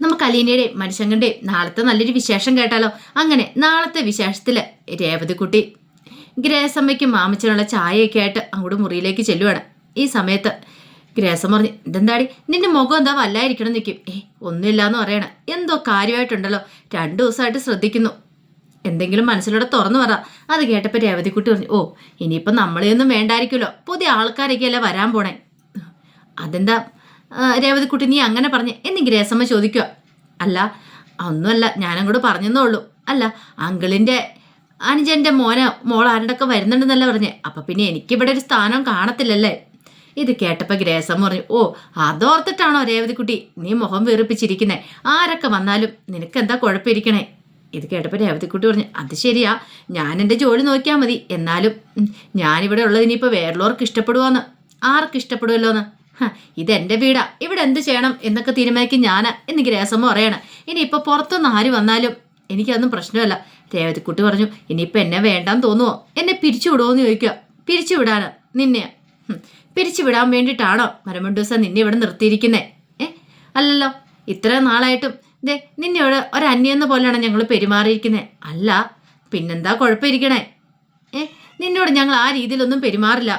നമുക്ക് അലീനയുടെയും മനുഷ്യങ്ങളുടെയും നാളത്തെ നല്ലൊരു വിശേഷം കേട്ടാലോ? അങ്ങനെ നാളത്തെ വിശേഷത്തിൽ രേവതിക്കുട്ടി ഗ്രേസമ്മയ്ക്കും മാമച്ചനുള്ള ചായയൊക്കെ ആയിട്ട് അങ്ങോട്ട് മുറിയിലേക്ക് ചെല്ലുവാണ്. ഈ സമയത്ത് ഗ്രേസം പറഞ്ഞു ഇതെന്താടി? നിന്റെ മുഖം എന്താ വല്ലായിരിക്കണം നിൽക്കും ഏ ഒന്നുമില്ലാന്ന് പറയണ. എന്തോ കാര്യമായിട്ടുണ്ടല്ലോ. രണ്ടു ദിവസമായിട്ട് ശ്രദ്ധിക്കുന്നു. എന്തെങ്കിലും മനസ്സിലൂടെ തുറന്നു പറ. അത് കേട്ടപ്പോൾ രേവതിക്കുട്ടി പറഞ്ഞു ഓ ഇനിയിപ്പം നമ്മളെയൊന്നും വേണ്ടായിരിക്കുമല്ലോ. പുതിയ ആൾക്കാരൊക്കെയല്ലേ വരാൻ പോണേ. അതെന്താ രേവതിക്കുട്ടി നീ അങ്ങനെ പറഞ്ഞ് എന്നെങ്കിൽ ഗ്രേസമ്മ ചോദിക്കുക. അല്ല ഒന്നുമല്ല ഞാനങ്ങോട്ട് പറഞ്ഞെന്നേ ഉള്ളൂ അല്ല അങ്കിളിന്റെ അനുജന്റെ മോന് മോൾ ആരുടെയൊക്കെ വരുന്നുണ്ടെന്നല്ല പറഞ്ഞേ. അപ്പം പിന്നെ എനിക്കിവിടെ ഒരു സ്ഥാനം കാണത്തില്ലല്ലേ? ഇത് കേട്ടപ്പോൾ ഗ്രേസം പറഞ്ഞു ഓ അതോർത്തിട്ടാണോ രേവതിക്കുട്ടി നീ മുഖം വീറിപ്പിച്ചിരിക്കുന്നേ ആരൊക്കെ വന്നാലും നിനക്ക് എന്താ കുഴപ്പമിരിക്കണേ? ഇത് കേട്ടപ്പോൾ രേവതിക്കുട്ടി പറഞ്ഞു അത് ശരിയാ ഞാൻ എന്റെ ജോലി നോക്കിയാൽ മതി. എന്നാലും ഞാനിവിടെ ഉള്ളത് ഇനിയിപ്പോൾ വേറുള്ളവർക്ക് ഇഷ്ടപ്പെടുവാന്ന്. ആർക്ക് ഇഷ്ടപ്പെടുമല്ലോന്ന് ഹ, ഇതെന്റെ വീടാ. ഇവിടെ എന്ത് ചെയ്യണം എന്നൊക്കെ തീരുമാനിക്കും ഞാൻ എനിക്ക് ഗ്രേസമ്മ പറയണം. ഇപ്പൊ പുറത്തുനിന്ന് ആര് വന്നാലും എനിക്കതൊന്നും പ്രശ്നമല്ല. രേവതിക്കുട്ടി പറഞ്ഞു ഇനിയിപ്പോൾ എന്നെ വേണ്ടാന്ന് തോന്നുമോ എന്നെ പിരിച്ചു വിടുമോന്ന് ചോദിക്കുക. പിരിച്ചു വിടാന് നിന്നെ പിരിച്ചുവിടാൻ പിരിച്ചു വിടാൻ വേണ്ടിയിട്ടാണോ മരമുണ്ടൂസ നിന്നെ ഇവിടെ നിർത്തിയിരിക്കുന്നേ? ഏ? അല്ലല്ലോ ഇത്ര നാളായിട്ടും ദേ നിന്നെ ഇവിടെ ഒരു പോലെയാണ് ഞങ്ങൾ പെരുമാറിയിരിക്കുന്നത് അല്ല പിന്നെന്താ കുഴപ്പമിരിക്കണേ? ഏ? നിന്നോട് ഞങ്ങൾ ആ രീതിയിലൊന്നും പെരുമാറില്ല.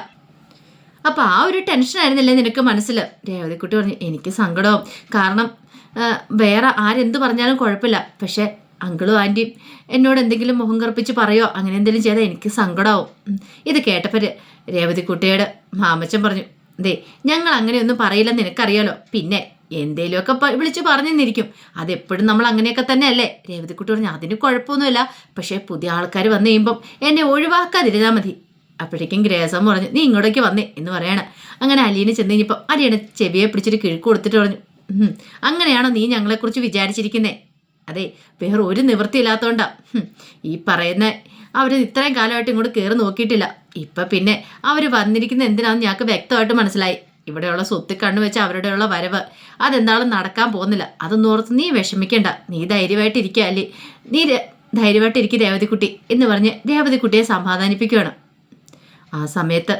അപ്പൊ ആ ഒരു ടെൻഷൻ ആയിരുന്നില്ലേ നിനക്ക് മനസ്സിൽ രേവതിക്കുട്ടി പറഞ്ഞു എനിക്ക് സങ്കടവും. കാരണം വേറെ ആരെന്ത് പറഞ്ഞാലും കുഴപ്പമില്ല. പക്ഷെ അങ്കിളും ആന്റിയും എന്നോട് എന്തെങ്കിലും മുഖം കറുപ്പിച്ച് പറയോ? അങ്ങനെ എന്തെങ്കിലും ചെയ്താൽ എനിക്ക് സങ്കടമാവും. ഇത് കേട്ടപ്പോൾ രേവതിക്കുട്ടിയുടെ മാമച്ചൻ പറഞ്ഞു ദേ ഞങ്ങൾ അങ്ങനെയൊന്നും പറയില്ല നിനക്കറിയാലോ. പിന്നെ എന്തേലുമൊക്കെ വിളിച്ച് പറഞ്ഞെന്നിരിക്കും അതെപ്പോഴും നമ്മൾ അങ്ങനെയൊക്കെ തന്നെയല്ലേ? രേവതിക്കുട്ടി പറഞ്ഞു അതിന് കുഴപ്പമൊന്നുമില്ല. പക്ഷേ പുതിയ ആൾക്കാർ വന്നു കഴിയുമ്പം എന്നെ ഒഴിവാക്കാതിരുന്നാൽ മതി. അപ്പോഴേക്കും ഗ്രേസം പറഞ്ഞു നീ ഇങ്ങോട്ടേക്ക് വന്നേ എന്ന് പറയാണ്. അങ്ങനെ അലീനെ ചെന്ന് കഴിഞ്ഞപ്പോൾ അലിയുടെ ചെവിയെ പിടിച്ചിട്ട് കിഴക്ക് കൊടുത്തിട്ട് പറഞ്ഞു അങ്ങനെയാണോ നീ ഞങ്ങളെക്കുറിച്ച് വിചാരിച്ചിരിക്കുന്നേ? അതെ വേറെ ഒരു നിവൃത്തിയില്ലാത്തതുകൊണ്ടാ ഹും, ഈ പറയുന്ന അവർ ഇത്രയും കാലമായിട്ട് ഇങ്ങോട്ട് കയറി നോക്കിയിട്ടില്ല. ഇപ്പം പിന്നെ അവർ വന്നിരിക്കുന്ന എന്തിനാണെന്ന് ഞങ്ങൾക്ക് വ്യക്തമായിട്ട് മനസ്സിലായി. ഇവിടെയുള്ള സ്വത്ത് കണ്ണു വെച്ച് അവരുടെയുള്ള വരവ് അതെന്താളും നടക്കാൻ പോകുന്നില്ല. അതൊന്നും ഓർത്ത് നീ വിഷമിക്കണ്ട. നീ ധൈര്യമായിട്ടിരിക്കുക അല്ലേ നീ ധൈര്യമായിട്ടിരിക്കുക രേവതിക്കുട്ടി എന്ന് പറഞ്ഞ് രേവതിക്കുട്ടിയെ സമാധാനിപ്പിക്കുകയാണ് ആ സമയത്ത്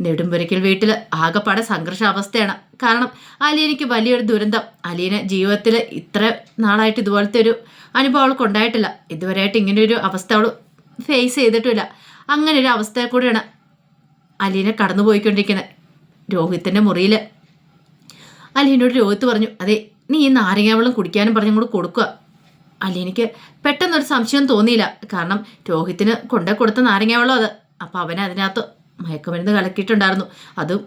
നെടുമ്പുരയ്ക്കൽ വീട്ടിൽ ആകെപ്പാടെ സംഘർഷാവസ്ഥയാണ്. കാരണം അലീനയ്ക്ക് വലിയൊരു ദുരന്തം. അലീന ജീവിതത്തിൽ ഇത്ര നാളായിട്ട് ഇതുപോലത്തെ ഒരു അനുഭവം അവൾക്ക് ഉണ്ടായിട്ടില്ല. ഇതുവരെയായിട്ട് ഇങ്ങനെ ഒരു അവസ്ഥ അവൾ ഫേസ് ചെയ്തിട്ടില്ല. അങ്ങനെ ഒരു അവസ്ഥയെ കൂടെയാണ് അലീന കടന്നു പോയിക്കൊണ്ടിരിക്കുന്നത് രോഹിത്തിന്റെ മുറിയിൽ അലീനോട് രോഹിത്ത് പറഞ്ഞു അതെ നീ ഈ നാരങ്ങ വെള്ളം കുടിക്കാനും പറഞ്ഞും കൂടെ കൊടുക്കുക. അലീനയ്ക്ക് പെട്ടെന്നൊരു സംശയം തോന്നിയില്ല. കാരണം രോഹിത്തിന് കൊണ്ടേ കൊടുത്ത നാരങ്ങ വെള്ളം അത്. അപ്പോൾ അവൻ അതിനകത്ത് മയക്കുമരുന്ന് കലക്കിയിട്ടുണ്ടായിരുന്നു. അതും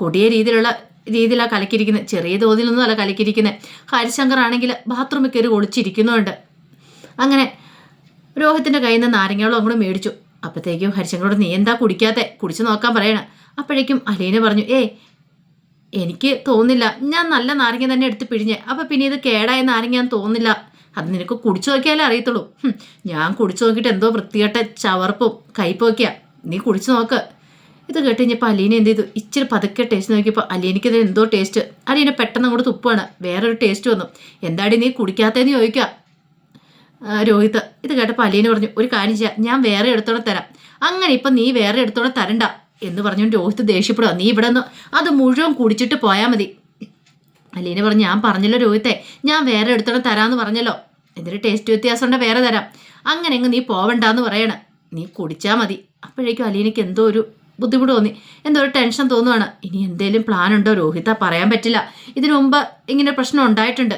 കൊടിയ രീതിയിലുള്ള രീതിയിലാണ് കലക്കിയിരിക്കുന്നത് ചെറിയ തോതിലൊന്നും അല്ല കലക്കിയിരിക്കുന്നത് ഹരിശങ്കർ ആണെങ്കിൽ ബാത്റൂമിൽ കയറി ഒളിച്ചിരിക്കുന്നുണ്ട്. അങ്ങനെ രോഹിത്തിന്റെ കയ്യിൽ നിന്ന് നാരങ്ങകളും അങ്ങോട്ട് മേടിച്ചു. അപ്പോഴത്തേക്കും ഹരിശങ്കറോട് നീ എന്താ കുടിക്കാത്ത? കുടിച്ചു നോക്കാൻ പറയണം. അപ്പോഴേക്കും അലീന പറഞ്ഞു ഏ എനിക്ക് തോന്നില്ല ഞാൻ നല്ല നാരങ്ങ തന്നെ എടുത്ത് പിഴിഞ്ഞ്. അപ്പം പിന്നെ ഇത് കേടായ നാരങ്ങയാന്ന് തോന്നില്ല അത് നിനക്ക് കുടിച്ചു നോക്കിയാലേ അറിയത്തുള്ളൂ. ഞാൻ കുടിച്ചു നോക്കിയിട്ട് എന്തോ വൃത്തികെട്ട ചവർപ്പും കയ്പൊക്കെയാ നീ കുടിച്ചു നോക്ക്. ഇത് കേട്ട് കഴിഞ്ഞപ്പോൾ അലീന എന്ത് ചെയ്തു? ഇച്ചിരി പതുക്കെ ടേസ്റ്റ് നോക്കിയപ്പോൾ അലീനയ്ക്ക് എന്തോ ടേസ്റ്റ് അലീന പെട്ടെന്ന് അങ്ങോട്ട് തുപ്പാണ് വേറൊരു ടേസ്റ്റ് വന്നു. എന്താടി നീ കുടിക്കാത്തതെന്ന് ചോദിക്കുക. രോഹിത് ഇത് കേട്ടപ്പോൾ അലീന പറഞ്ഞു ഒരു കാര്യം ചെയ്യാം. ഞാൻ വേറെ എടുത്തോടെ തരാം. അങ്ങനെ ഇപ്പം നീ വേറെ എടുത്തോടെ തരണ്ട. എന്ന് പറഞ്ഞു രോഹിത് ദേഷ്യപ്പെടുക നീ ഇവിടെ നിന്ന് അത് മുഴുവൻ കുടിച്ചിട്ട് പോയാൽ മതി. അലീന പറഞ്ഞു ഞാൻ പറഞ്ഞല്ലോ രോഹിത്തെ. ഞാൻ വേറെ എടുത്തോടെ തരാമെന്ന് പറഞ്ഞല്ലോ. എന്തൊരു ടേസ്റ്റ് വ്യത്യാസം ഉണ്ടെങ്കിൽ വേറെ തരാം. അങ്ങനെ അങ്ങ് നീ പോവണ്ടെന്ന് പറയണേ. നീ കുടിച്ചാൽ മതി. അപ്പോഴേക്കും അലീനയ്ക്ക് എന്തോ ഒരു ബുദ്ധിമുട്ട് തോന്നി. എന്തോ ഒരു ടെൻഷൻ തോന്നുവാണ്. ഇനി എന്തേലും പ്ലാൻ ഉണ്ടോ രോഹിത പറയാൻ പറ്റില്ല. ഇതിനു മുമ്പ് ഇങ്ങനെ പ്രശ്നം ഉണ്ടായിട്ടുണ്ട്.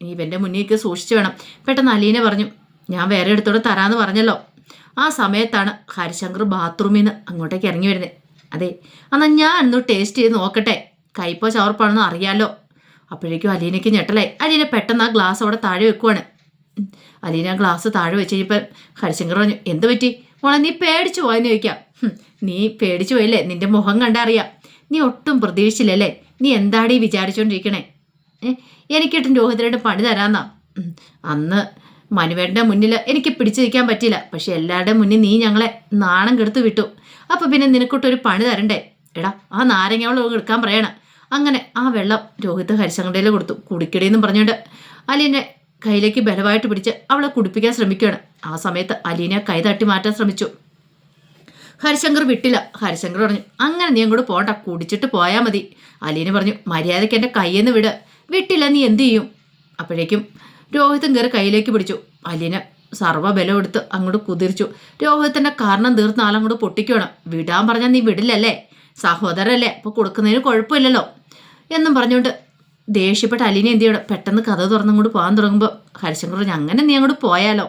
ഇനി ഇവന്റെ മുന്നിലേക്ക് സൂക്ഷിച്ചു വേണം. പെട്ടെന്ന് അലീന പറഞ്ഞു ഞാൻ വേറെ എടുത്തോടെ തരാമെന്ന് പറഞ്ഞല്ലോ. ആ സമയത്താണ് ഹരിശങ്കർ ബാത്റൂമിൽ നിന്ന് അങ്ങോട്ടേക്ക് ഇറങ്ങി വരുന്നത് അതെ എന്നാൽ ഞാൻ ഒന്ന് ടേസ്റ്റ് ചെയ്ത് നോക്കട്ടെ. കയ്പോ ചവർപ്പാണെന്ന് അറിയാലോ. അപ്പോഴേക്കും അലീനയ്ക്ക് ഞെട്ടലായി. അലീന പെട്ടെന്ന് ആ ഗ്ലാസ് അവിടെ താഴെ വെക്കുവാണ്. അലീന ഗ്ലാസ് താഴെ വെച്ച് കഴിഞ്ഞപ്പോൾ ഹരിശങ്കർ പറഞ്ഞു എന്ത് പറ്റി? മോളെ നീ പേടിച്ചു പോയെന്ന് ചോദിക്കാം. നീ പേടിച്ചു പോയില്ലേ? നിന്റെ മുഖം കണ്ടറിയാം. നീ ഒട്ടും പ്രതീക്ഷിച്ചില്ലല്ലേ? നീ എന്താടീ വിചാരിച്ചുകൊണ്ടിരിക്കണേ എനിക്കിട്ടും രോഹിതരുടെ പണി തരാന്നാ. അന്ന് മനുവേട്ടന്റെ മുന്നിൽ എനിക്ക് പിടിച്ചു നിൽക്കാൻ പറ്റില്ല പക്ഷെ എല്ലാവരുടെ മുന്നിൽ നീ ഞങ്ങളെ നാണം കെടുത്തു വിട്ടു. അപ്പൊ പിന്നെ നിനക്കൊട്ടൊരു പണി തരണ്ടേ? എടാ ആ നാരങ്ങ വെള്ളം എടുക്കാൻ പറയണം. അങ്ങനെ ആ വെള്ളം രോഹിത് ഹരിശങ്കടയിൽ കൊടുത്തു. കുടിക്കടിയെന്നും പറഞ്ഞുകൊണ്ട്. അലീനെ കയ്യിലേക്ക് ബലമായിട്ട് പിടിച്ച് അവളെ കുടിപ്പിക്കാൻ ശ്രമിക്കുകയാണ്. ആ സമയത്ത് അലീന കൈ തട്ടി മാറ്റാൻ ശ്രമിച്ചു. ഹരിശങ്കർ വിട്ടില്ല. ഹരിശങ്കർ പറഞ്ഞു അങ്ങനെ നീ അങ്ങോട്ട് പോണ്ട കുടിച്ചിട്ട് പോയാൽ മതി. അലീന പറഞ്ഞു മര്യാദയ്ക്ക് എന്റെ കയ്യെന്ന് വിട്. വിട്ടില്ല നീ എന്ത് ചെയ്യും? അപ്പോഴേക്കും രോഹിതം കയറി കയ്യിലേക്ക് പിടിച്ചു. അലീന സർവബലം എടുത്ത് അങ്ങോട്ട് കുതിർച്ചു രോഹിതന്റെ കാരണം തീർന്ന ആളങ്ങോട്ട് പൊട്ടിക്കുവാണ് വിടാൻ പറഞ്ഞാൽ നീ വിടില്ലല്ലേ? സഹോദരല്ലേ? അപ്പോൾ കൊടുക്കുന്നതിന് കുഴപ്പമില്ലല്ലോ? എന്നും പറഞ്ഞുകൊണ്ട് ദേഷ്യപ്പെട്ട അലീനെ എന്ത് ചെയ്യണം? പെട്ടെന്ന് കഥ തുറന്നങ്ങോട്ട് പോകാൻ തുടങ്ങുമ്പോൾ ഹരിശങ്കർ പറഞ്ഞു അങ്ങനെ നീ അങ്ങോട്ട് പോയാലോ?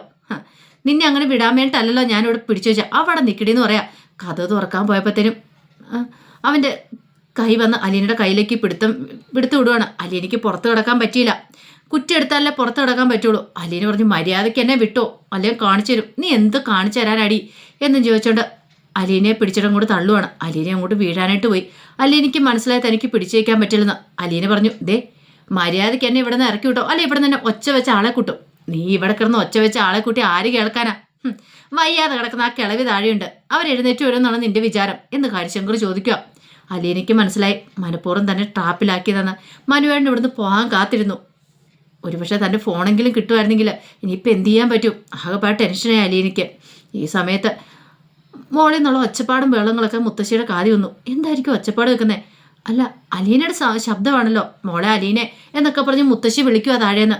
നിന്നെ അങ്ങനെ വിടാൻ വേണ്ടിയിട്ടല്ലോ ഞാനിവിടെ പിടിച്ചു വെച്ചാൽ അവിടെ നിൽക്കണേന്ന് പറയാം കഥ തുറക്കാൻ പോയപ്പോഴത്തേനും അവന്റെ കൈ വന്ന് അലീനയുടെ കയ്യിലേക്ക് പിടുത്തം പിടുത്തു വിടുവാണ്. അലീനയ്ക്ക് പുറത്ത് കിടക്കാൻ പറ്റിയില്ല. കുറ്റെടുത്താലേ പുറത്ത് കിടക്കാൻ പറ്റുള്ളൂ. അലീന പറഞ്ഞു മര്യാദയ്ക്ക് എന്നെ വിട്ടോ? അല്ലെങ്കിൽ കാണിച്ചു തരും. നീ എന്ത് കാണിച്ചു തരാനടി? എന്നും ചോദിച്ചോണ്ട് അലീനയെ പിടിച്ചിട്ട് അങ്ങോട്ട് തള്ളുവാണ്. അലീന അങ്ങോട്ട് വീഴാനായിട്ട് പോയി. അലീനയ്ക്ക് മനസ്സിലായി തനിക്ക് പിടിച്ചേക്കാൻ പറ്റില്ലെന്ന്. അലീന പറഞ്ഞു ദേ മര്യാദയ്ക്ക് എന്നെ ഇവിടെ നിന്ന് ഇറക്കി വിട്ടോ? അല്ലെ ഇവിടെ നിന്ന് ഒച്ച വെച്ച ആളെ കൂട്ടും? നീ ഇവിടെ കിടന്ന് ഒച്ച വെച്ച ആളെ കൂട്ടി ആര് കേൾക്കാനാ? വയ്യാതെ കിടക്കുന്ന ആ കിളവി താഴെയുണ്ട്. അവർ എഴുന്നേറ്റ് വരുമെന്നാണ് നിന്റെ വിചാരം. എന്ന് കാര്യശങ്കർ ചോദിക്കുക. അലീനയ്ക്ക് മനസ്സിലായി മനഃപൂർവം തന്നെ ട്രാപ്പിലാക്കിയതെന്ന്. മനുവേണ്ട ഇവിടുന്ന് പോകാൻ കാത്തിരുന്നു. ഒരുപക്ഷെ തന്റെ ഫോണെങ്കിലും കിട്ടുമായിരുന്നെങ്കിൽ ഇനിയിപ്പോൾ എന്ത് ചെയ്യാൻ പറ്റും? ആകെപ്പാട് ടെൻഷനായി അലീനയ്ക്ക്. ഈ സമയത്ത് മോളിൽ നിന്നുള്ള ഒച്ചപ്പാടും വെള്ളങ്ങളൊക്കെ മുത്തശ്ശിയുടെ കാതി വന്നു. എന്തായിരിക്കും ഒച്ചപ്പാട് വെക്കുന്നത് അല്ല അലീനയുടെ ശബ്ദമാണല്ലോ. മോളെ അലീനെ എന്നൊക്കെ പറഞ്ഞ് മുത്തശ്ശി വിളിക്കുക താഴേന്ന്.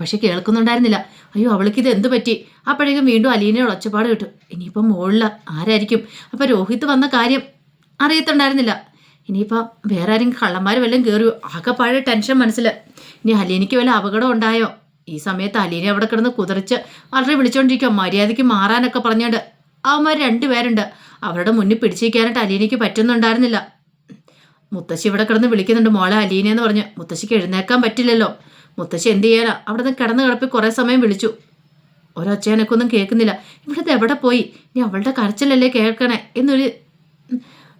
പക്ഷെ കേൾക്കുന്നുണ്ടായിരുന്നില്ല. അയ്യോ അവൾക്ക് ഇത് എന്ത് പറ്റി? അപ്പോഴേക്കും വീണ്ടും അലീനയുടെ ഒച്ചപ്പാട് കിട്ടും. ഇനിയിപ്പം മുകളിൽ ആരായിരിക്കും? അപ്പം രോഹിത് വന്ന കാര്യം അറിയത്തുണ്ടായിരുന്നില്ല. ഇനിയിപ്പം വേറെ ആരെങ്കിലും കള്ളന്മാർ വല്ലതും കയറിയോ ആകെ പഴയ ടെൻഷൻ മനസ്സിൽ. ഇനി അലീനയ്ക്ക് വല്ല അപകടം ഉണ്ടായോ? ഈ സമയത്ത് അലീനെ അവിടെ കിടന്ന് കുതിർച്ച് വളരെ വിളിച്ചോണ്ടിരിക്കുക മര്യാദയ്ക്ക് മാറാനൊക്കെ പറഞ്ഞുകൊണ്ട് അവന്മാർ രണ്ടുപേരുണ്ട്. അവരുടെ മുന്നിൽ പിടിച്ചിരിക്കാനായിട്ട് അലീനയ്ക്ക് പറ്റുന്നുണ്ടായിരുന്നില്ല. മുത്തശ്ശി ഇവിടെ കിടന്ന് വിളിക്കുന്നുണ്ട് മോളെ അലീന എന്ന് പറഞ്ഞ്. മുത്തശ്ശിക്ക് എഴുന്നേക്കാൻ പറ്റില്ലല്ലോ. മുത്തശ്ശി എന്ത് ചെയ്യാനാ? അവിടെ നിന്ന് കിടന്ന് കിടപ്പി കുറേ സമയം വിളിച്ചു. ഒരൊച്ചേനൊക്കൊന്നും കേൾക്കുന്നില്ല. ഇവിടുത്തെ എവിടെ പോയി? ഇനി അവളുടെ കരച്ചിലല്ലേ കേൾക്കണേ? എന്നൊരു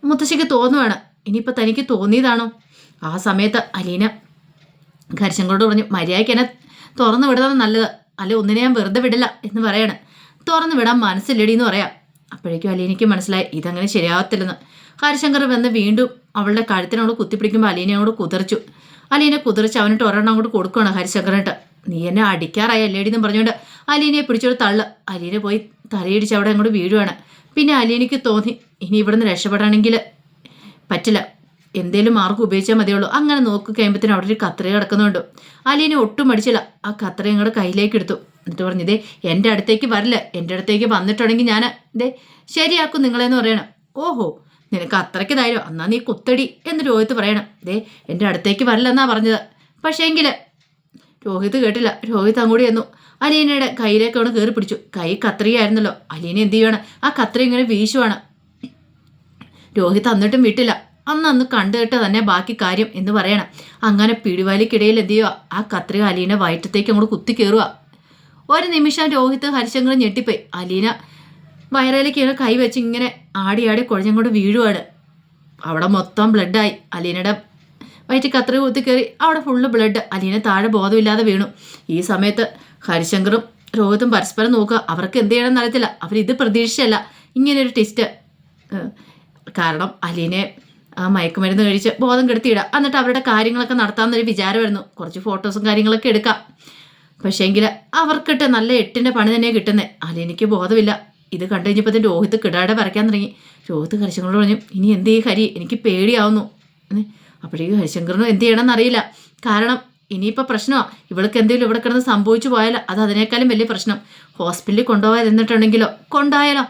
മുത്തശ്ശിക്ക് തോന്നുവാണ്. ഇനിയിപ്പോൾ തനിക്ക് തോന്നിയതാണോ? ആ സമയത്ത് അലീന കരിശങ്കോട് പറഞ്ഞു മര്യാദയ്ക്ക് എന്നെ തുറന്നു വിടുന്നതാണ് നല്ലത്. അല്ലെ ഒന്നിനെ ഞാൻ വെറുതെ വിടില്ല എന്ന് പറയാണ്. തുറന്നു വിടാൻ മനസ്സില്ലടി എന്ന് പറയാം. അപ്പോഴേക്കും അലീനയ്ക്ക് മനസ്സിലായി ഇതങ്ങനെ ശരിയാവത്തില്ലെന്ന്. ഹരിശങ്കർ വന്ന് വീണ്ടും അവളുടെ കഴുത്തിനോട് കുത്തിപ്പിടിക്കുമ്പോൾ അലീനെ അങ്ങോട്ട് കുതിർച്ചു. അലീനെ കുതിർച്ച് അവനിട്ട് ഒരെണ്ണം അങ്ങോട്ട് കൊടുക്കുകയാണ് ഹരിശങ്കറിനിട്ട്. നീ എന്നെ അടിക്കാറായി അല്ലേടി എന്ന് പറഞ്ഞുകൊണ്ട് അലീനയെ പിടിച്ചൊരു തള്ളു. അലീന പോയി തലയിടിച്ച് അവിടെ അങ്ങോട്ട് വീഴുവാണ്. പിന്നെ അലീനയ്ക്ക് തോന്നി ഇനി ഇവിടുന്ന് രക്ഷപ്പെടണമെങ്കിൽ പറ്റില്ല. എന്തേലും മാർഗം ഉപയോഗിച്ചാൽ മതിയുള്ളൂ. അങ്ങനെ നോക്കി കഴിയുമ്പത്തിന് അവിടെ ഒരു കത്ര കിടക്കുന്നുണ്ട്. അലീനെ ഒട്ടും മടിച്ചില്ല. ആ കത്ര ഞങ്ങളുടെ കയ്യിലേക്ക് എടുത്തു. എന്നിട്ട് പറഞ്ഞു എന്റെ അടുത്തേക്ക് വരില്ല. എന്റെ അടുത്തേക്ക് വന്നിട്ടുണ്ടെങ്കിൽ ഞാൻ ഇതേ ശരിയാക്കും നിങ്ങളെന്ന് പറയണം. ഓഹോ നിനക്ക് അത്രയ്ക്ക് ധൈര്യം. എന്നാ നീ കുത്തടി എന്ന് രോഹിത് പറയണം. ഇതേ എന്റെ അടുത്തേക്ക് വരില്ലെന്നാ പറഞ്ഞത്. പക്ഷേങ്കിൽ രോഹിത് കേട്ടില്ല. രോഹിത് അങ്ങോട്ട് ചെന്നു. അലീനയുടെ കയ്യിലേക്ക് അവിടെ കയറി പിടിച്ചു. കൈ കത്രികയായിരുന്നല്ലോ. അലീന എന്ത് ചെയ്യുവാണ് ആ കത്രി ഇങ്ങനെ വീശുവാണ്. രോഹിത് എന്നിട്ടും വിട്ടില്ല. അന്ന് അന്ന് കണ്ടുകെട്ട് തന്നെ ബാക്കി കാര്യം എന്ന് പറയണം. അങ്ങനെ പിടിവാലിക്കിടയിൽ എന്ത് ചെയ്യുക ആ കത്രിക അലീന വയറ്റത്തേക്ക് അങ്ങോട്ട് കുത്തി കയറുക ഒരു നിമിഷം രോഹിത് ഹരിശങ്കർ ഞെട്ടിപ്പോയി. അലീന വയറയിലേക്ക് ഇങ്ങനെ കൈ വെച്ച് ഇങ്ങനെ ആടി ആടി കുഴഞ്ഞങ്ങോട്ട് വീഴുവാണ്. അവിടെ മൊത്തം ബ്ലഡായി. അലീനയുടെ വയറ്റിൽ കത്രി കുത്തി കയറി അവിടെ ഫുള്ള് ബ്ലഡ് അലീന താഴെ ബോധമില്ലാതെ വീണു. ഈ സമയത്ത് ഹരിശങ്കറും രോഹിതും പരസ്പരം നോക്കുക. അവർക്ക് എന്ത് ചെയ്യണമെന്ന് അറിയത്തില്ല. അവരിത് പ്രതീക്ഷിച്ചല്ല. ഇങ്ങനെയൊരു ടെസ്റ്റ് കാരണം അലീനെ ആ മയക്കുമരുന്ന് കഴിച്ച് ബോധം കെടുത്തിയിടാം. എന്നിട്ട് അവരുടെ കാര്യങ്ങളൊക്കെ നടത്താമെന്നൊരു വിചാരമായിരുന്നു. കുറച്ച് ഫോട്ടോസും കാര്യങ്ങളൊക്കെ എടുക്കാം. പക്ഷേങ്കിൽ അവർക്കിട്ട് നല്ല എട്ടിന്റെ പണി തന്നെ കിട്ടുന്നത് എനിക്ക് ബോധമില്ല. ഇത് കണ്ടു കഴിഞ്ഞപ്പോൾ രോഹിത് കിടാടെ വരയ്ക്കാൻ തുടങ്ങി. രോഹിത് ഹരിശങ്കറോട് പറഞ്ഞു ഇനി എന്ത് ചെയ്യും ഹരി? എനിക്ക് പേടിയാവുന്നു. അപ്പോഴേക്കും ഹരിശങ്കറിനും എന്ത് ചെയ്യണമെന്ന് അറിയില്ല. കാരണം ഇനിയിപ്പോൾ പ്രശ്നമാണ് ഇവൾക്ക് എന്തെങ്കിലും ഇവിടെ കിടന്ന് സംഭവിച്ചു പോയാൽ അത് അതിനേക്കാളും വലിയ പ്രശ്നം. ഹോസ്പിറ്റലിൽ കൊണ്ടുപോകാൻ എന്നിട്ടുണ്ടെങ്കിലോ കൊണ്ടായാലോ?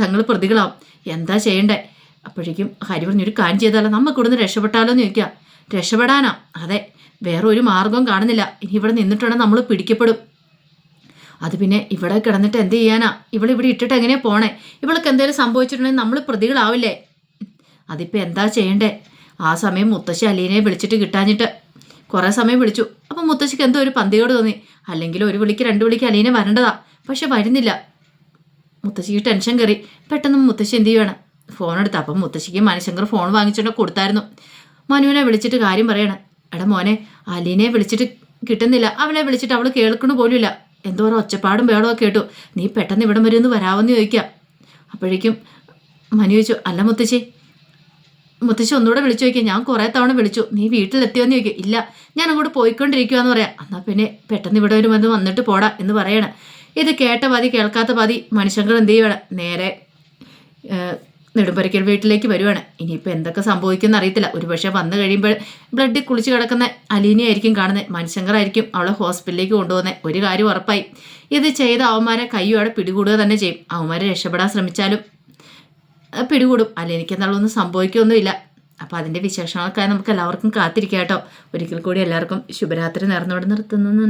തങ്ങൾ പ്രതികളാവും. എന്താ ചെയ്യണ്ടേ? അപ്പോഴേക്കും ഹരി പറഞ്ഞൊരു കാര്യം ചെയ്താലോ? നമുക്ക് ഇവിടുന്ന് രക്ഷപ്പെട്ടാലോ എന്ന് ചോദിക്കുക. രക്ഷപ്പെടാനാ? അതെ വേറെ ഒരു മാർഗവും കാണുന്നില്ല. ഇനി ഇവിടെ നിന്നിട്ടുണ്ടെങ്കിൽ നമ്മൾ പിടിക്കപ്പെടും. അത് പിന്നെ ഇവിടെ കിടന്നിട്ട് എന്ത് ചെയ്യാനാ? ഇവിടെ ഇവിടെ ഇട്ടിട്ട് എങ്ങനെയാ പോണേ? ഇവൾക്ക് എന്തെങ്കിലും സംഭവിച്ചിട്ടുണ്ടെങ്കിൽ നമ്മൾ പ്രതികളാവില്ലേ? അതിപ്പോൾ എന്താ ചെയ്യണ്ടേ? ആ സമയം മുത്തശ്ശി അലീനയെ വിളിച്ചിട്ട് കിട്ടാഞ്ഞിട്ട് കുറേ സമയം വിളിച്ചു. അപ്പം മുത്തശ്ശിക്ക് എന്തോ ഒരു പന്തിയോട് തോന്നി. അല്ലെങ്കിൽ ഒരു വിളിക്ക് രണ്ട് വിളിക്ക് അലീന വരേണ്ടതാ. പക്ഷെ വരുന്നില്ല. മുത്തശ്ശിക്ക് ടെൻഷൻ കയറി. പെട്ടെന്ന് മുത്തശ്ശി എന്ത് ചെയ്യുവാണ്? ഫോൺ എടുത്ത് അപ്പം മുത്തശ്ശിക്ക് മനുശങ്കർ ഫോൺ വാങ്ങിച്ചുകൊണ്ട് കൊടുത്തായിരുന്നു. മനുവിനെ വിളിച്ചിട്ട് കാര്യം പറയണം. എടാ മോനെ അലീനെ വിളിച്ചിട്ട് കിട്ടുന്നില്ല. അവനെ വിളിച്ചിട്ട് അവൾ കേൾക്കണു പോലുമില്ല. എന്തോരം ഒച്ചപ്പാടും ബേളമൊക്കെ കേട്ടു. നീ പെട്ടെന്ന് ഇവിടം വരെ ഒന്ന് വരാമെന്ന് ചോദിക്കാം. അപ്പോഴേക്കും മനു ചോദിച്ചു അല്ല മുത്തശ്ശി. മുത്തശ്ശി ഒന്നുകൂടെ വിളിച്ചു നോക്കിയാൽ ഞാൻ കുറേ തവണ വിളിച്ചു. നീ വീട്ടിലെത്തിയോന്ന് ചോദിക്കും. ഇല്ല ഞാൻ അങ്ങോട്ട് പോയിക്കൊണ്ടിരിക്കുകയെന്ന് പറയാം. എന്നാൽ പിന്നെ പെട്ടെന്ന് ഇവിടെ ഒരു വന്ന് വന്നിട്ട് പോടാ എന്ന് പറയണം. ഇത് കേട്ട പാതി കേൾക്കാത്ത പാതി മനുഷ്യങ്ങൾ എന്ത് ചെയ്യണം നേരെ നെടുമ്പരയ്ക്കൽ വീട്ടിലേക്ക് വരുവാണ്. ഇനിയിപ്പോൾ എന്തൊക്കെ സംഭവിക്കുമെന്ന് അറിയത്തില്ല. ഒരുപക്ഷെ വന്നു കഴിയുമ്പോൾ ബ്ലഡിൽ കുളിച്ച് കിടക്കുന്ന അലീനയായിരിക്കും കാണുന്നത് മനുശങ്കറായിരിക്കും അവളെ ഹോസ്പിറ്റലിലേക്ക് കൊണ്ടുപോകുന്നത് ഒരു കാര്യം ഉറപ്പായി. ഇത് ചെയ്ത അവന്മാരെ കയ്യോടെ പിടികൂടുക തന്നെ ചെയ്യും. അവന്മാരെ രക്ഷപ്പെടാൻ ശ്രമിച്ചാലും പിടികൂടും. അല്ല എനിക്കെന്നുള്ളതൊന്നും സംഭവിക്കുകയൊന്നുമില്ല അപ്പോൾ അതിന്റെ വിശേഷങ്ങൾക്കായി നമുക്ക് എല്ലാവർക്കും കാത്തിരിക്കാം കേട്ടോ. ഒരിക്കൽ കൂടി എല്ലാവർക്കും ശുഭരാത്രി നേർന്നോടെ നിർത്തുന്നു.